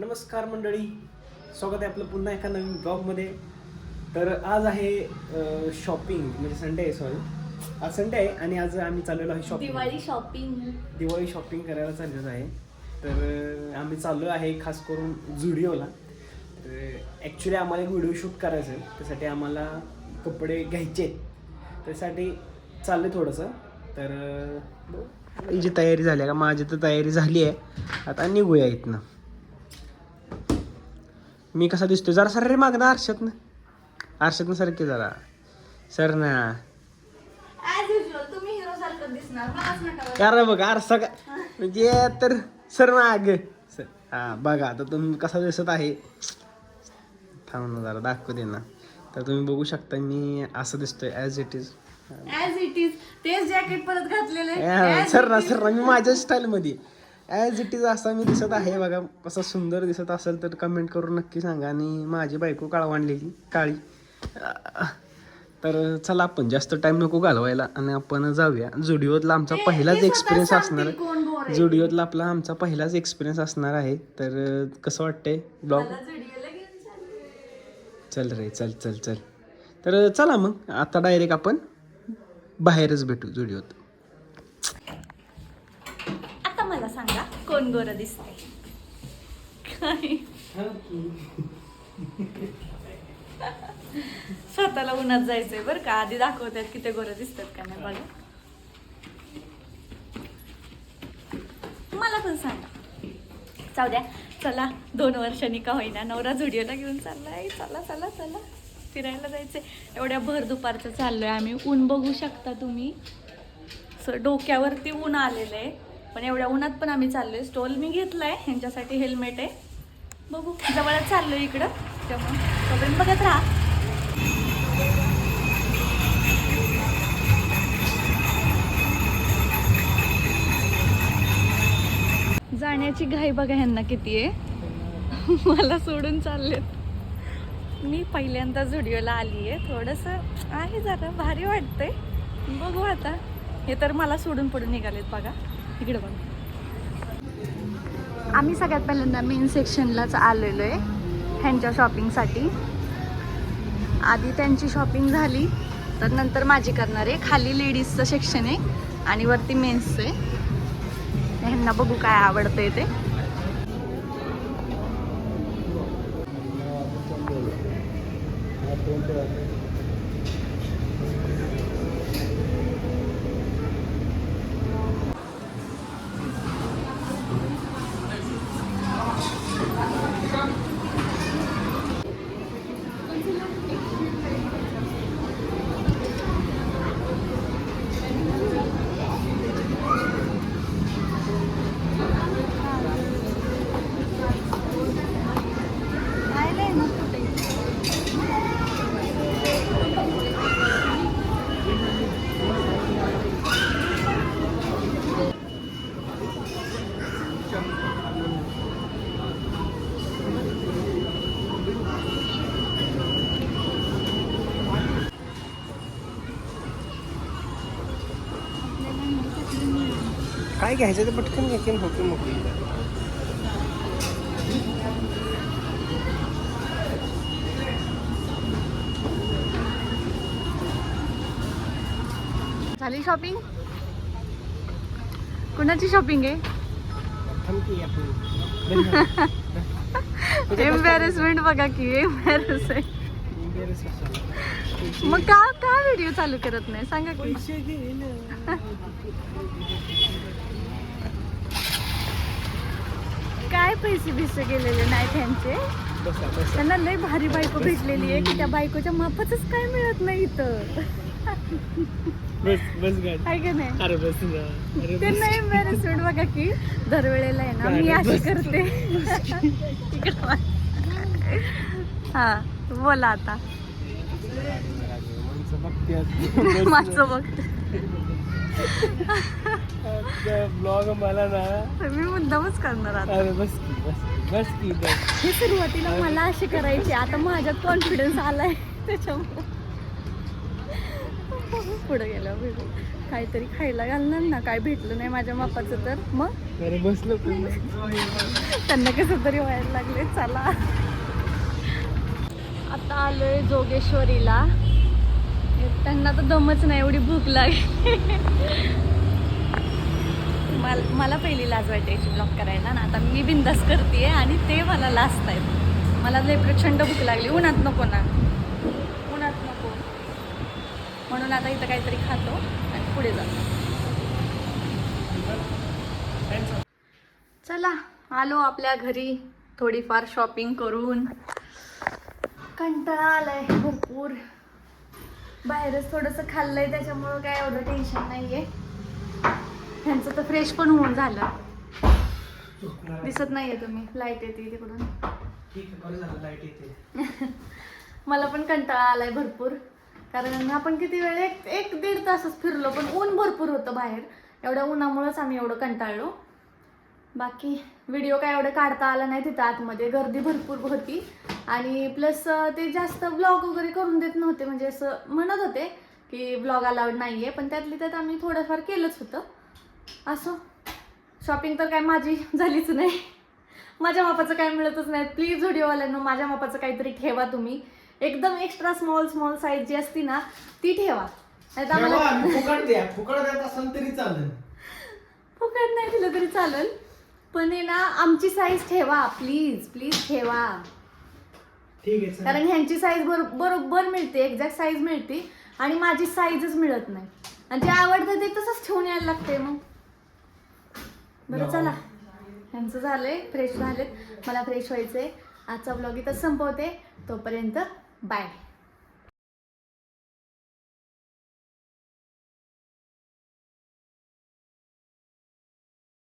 नमस्कार मंडळी. स्वागत आहे आपलं पुन्हा एका नवीन ब्लॉगमध्ये. तर आज आहे शॉपिंग म्हणजे संडे आहे सॉरी आज संडे आहे आणि आज आम्ही चाललेलो आहे shopping Diwali shopping Diwali shopping करायला चाललेलो आहे. तर आम्ही चाललो आहे खास करून जुडिओला तर ॲक्च्युली आम्हाला एक व्हिडिओ शूट करायचं आहे. त्यासाठी आम्हाला कपडे घ्यायचे आहेत. त्यासाठी चाललं आहे थोडंसं. तर हिची तयारी झाली आहे. का माझी तर तयारी झाली आहे. आता निघूया इथनं. मी कसा दिसतोय? जरा सर रे मागणं आरशात ना आरशातनं सारखे जरा. सर ना. कारण बघ आरसा का म्हणजे तर सर माग. सर हा बघा आता तुम्ही कसा दिसत आहे. थांब ना जरा दाखवू दे ना. तर तुम्ही बघू शकता मी असं दिसतोय as it is as it is तेच जॅकेट परत घातलेले सर ना सर ना मी माझ्या स्टाईलमध्ये ॲज इट इज असा मी दिसत आहे. बघा कसं सुंदर दिसत असेल तर कमेंट करून नक्की सांगा. आणि माझी बायको काळवाणलेली काळी. तर चला आपण जास्त टाइम नको घालवायला. आणि आपण जाऊया. जुडिओतला आमचा पहिलाच एक्सपिरियन्स असणार. जुडिओतला आपला आमचा पहिलाच एक्सपिरियन्स असणार आहे. तर कसं वाटतंय? ब्लॉग. चल रे. चल चल चल तर चला मग. आता डायरेक्ट आपण बाहेरच भेटू जुडिओत आता मला सांगा कोण गोर दिसते काय? स्वतःला उन्हात जायचंय बरं का. आधी दाखवतात की ते गोरं दिसतात का नाही बघा. मला पण सांगा. जाऊ द्या. चला दोन वर्षांनी का होईना. नवरा झुडिओला घेऊन चाललाय. चला चला चला. फिरायला जायचंय. एवढ्या भर दुपारचं चाललोय आम्ही. ऊन बघू शकता तुम्ही. डोक्यावरती ऊन आलेलं आहे. पण एवढ्या उन्हात पण आम्ही चाललोय. स्टॉल मी घेतलाय ह्यांच्यासाठी हेल्मेट आहे. बघू जवळच चाललोय इकडं. त्यामुळे तोपर्यंत बघत राहा. जाण्याची घाई बघा ह्यांना किती आहे. मला सोडून चाललेत. मी पहिल्यांदा झुडिओला आली आहे थोडंसं आहे जरा भारी वाटतंय. बघू आता. हे तर मला सोडून पडून निघालेत बघा. इकडे बघा. आम्ही सगळ्यात पहिल्यांदा मेन सेक्शनलाच आलेलो आहे ह्यांच्या शॉपिंगसाठी आधी त्यांची शॉपिंग झाली तर नंतर माझी करणार आहे. खाली लेडीजचं सेक्शन आहे आणि वरती मेन्सचं आहे. ह्यांना बघू काय आवडतंय ते. काय घ्यायचं ते पटकन घ्यायचे मोठी मोठी झाली शॉपिंग कुणाची शॉपिंग आहे? एम्बॅरेसमेंट बघा की एम्बॅरेस आहे मग का का व्हिडिओ चालू करत नाही? सांगा की. काय पैसे बिसे गेलेले नाहीत त्यांचे त्यांना लय भारी बायको भेटलेली आहे की त्या बायकोच्या मापातच काय मिळत नाही इथं? बस बस गाडी आहे का नाही? त्यांना एम्बॅरेसमेंट बघा की. दरवेळेला आहे ना मी अशी करते. हा बोला आता. माणसं बघते माझं बघते ब्लॉग मला ना मी मुद्दामच करणार आता. अरे बस की बस बस की बस हे सुरुवातीला मला अशी करायची आता माझ्यात कॉन्फिडन्स आलाय त्याच्यामुळे. पुढे गेलं काहीतरी खायला घालणार ना काय भेटलं नाही माझ्या मापाचं तर. मग? अरे बसलो त्यांना कसं तरी व्हायला लागले चला. आता आलोय जोगेश्वरीला. त्यांना तर दमच नाही एवढी भूक लागली मला मला पहिली लाज वाटायची ब्लॉक करायला ना आता मी बिंदास करते आणि ते मला लाजत आहेत. मला लय प्रचंड भूक लागली. उन्हात नको ना. उन्हात नको. म्हणून आता इथं काहीतरी खातो आणि पुढे जातो. चला आलो आपल्या घरी. थोडीफार शॉपिंग करून. कंटाळा आलाय भरपूर. बाहेरच थोडंसं खाल्लंय त्याच्यामुळं काय एवढं टेन्शन नाहीये. ह्यांचं तर फ्रेश पण होऊन झालं. दिसत नाहीये तुम्ही. लाइट येते तिकडून. मला पण कंटाळा आलाय भरपूर. कारण आपण किती वेळ एक एक दीड तासच फिरलो पण ऊन भरपूर होतं बाहेर. एवढ्या उन्हामुळेच आम्ही एवढं कंटाळलो. बाकी व्हिडिओ काय एवढं काढता आला नाही तिथं आतमध्ये. गर्दी भरपूर होती. आणि प्लस ते जास्त ब्लॉग वगैरे करून देत नव्हते. म्हणजे असं म्हणत होते की ब्लॉग अलाउड नाही आहे पण त्यातली त्यात आम्ही थोडंफार केलंच होतं. असं. शॉपिंग तर काय माझी झालीच नाही. माझ्या मापाचं काय मिळतच नाही. प्लीज व्हिडिओवाल्यांना माझ्या मापाचं काहीतरी ठेवा तुम्ही. एकदम एक्स्ट्रा स्मॉल स्मॉल साईज जी असती ना ती ठेवा. नाही आम्हाला फुकट नाही दिलं तरी चालेल. पण आहे ना आमची साईज ठेवा. प्लीज प्लीज ठेवा. ठीक आहे चला. कारण ह्यांची साईज बरो बरोबर मिळते एक्झॅक्ट साईज मिळते आणि माझी साईजच मिळत नाही. आणि जे आवडतं ते तसंच ठेवून यायला लागते मग. बरं. चला. ह्यांचं झालंय फ्रेश झालेत. मला फ्रेश व्हायचंय. आजचा ब्लॉग इथं संपवते. तोपर्यंत बाय